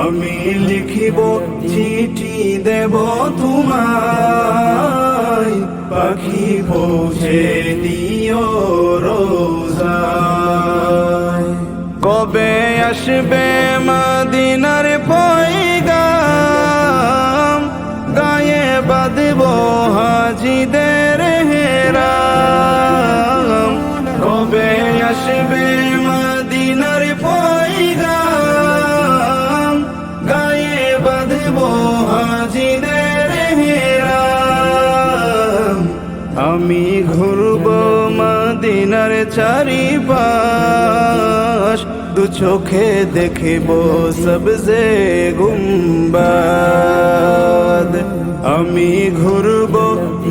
আমি লিখিব, চিঠি দেব তোমায়। পাখি পৌঁছে দিও রোজায়। কবে আসবে মদিনার পয়গাম? গায়ে বাঁধব হাজিদের হেরাম। আমি ঘুরব মদিনার চারিপাশ। দু চোখে দেখিব সবজে গুম্বাদ। আমি ঘুরব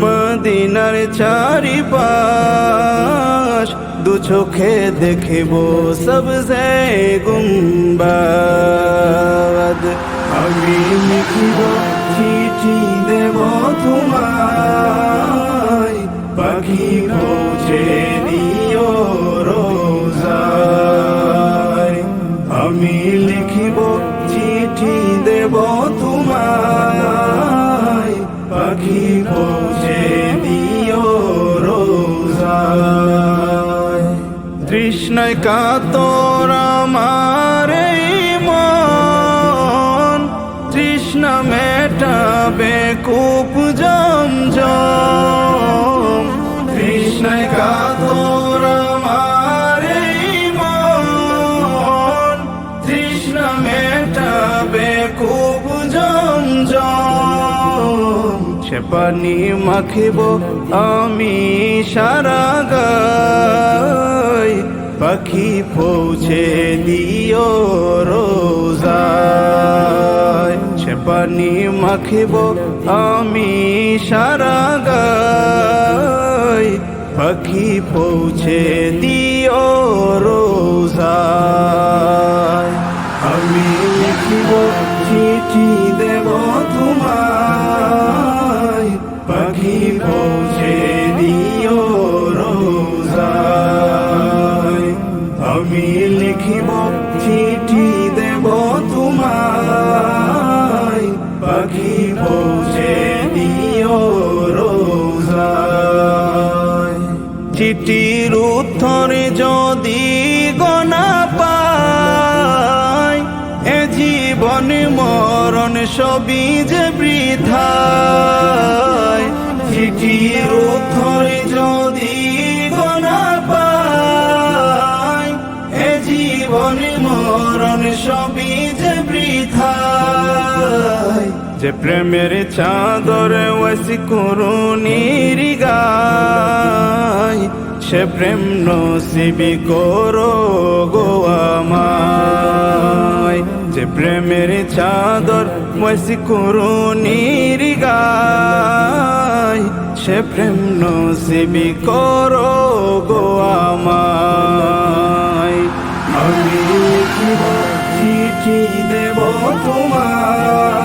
মদিনার চারিপাশ। দু চোখে দেখিব সবজে গুম্বাদ। আমি লিখিব চিঠি দেব তোমায় পাখি পৌঁছে দিও রোজায়। আমি লিখিব চিঠি দেব তোমায়। পাখি পৌঁছে দিও রোজায়। তৃষ্ণায় কাতর আমার মন। তৃষ্ণা মেটাবে কূপ জমজম পানি মাখিব আমি সারা গাই পাখি পৌঁছে দিও রোজায়। সে পানি মাখিব আমি সারা গাই পাখি পৌঁছে দিও রোজা আমি লিখিব চিঠি দেব তোমায়। চিঠির উত্তরে যদি গনা পায় এ জীবন মরণ সবই যে বৃথায়। চিঠির উত্তরে যে প্রেমের চাদর ওয়াসি করুণীর গায় সে প্রেম নসিবি করো গো আমায়। যে প্রেমের চাদর ওয়াসি করুণীর গায় সে প্রেম নসিবি করো গো আমায়। আমি চিঠি দেব তোমায়?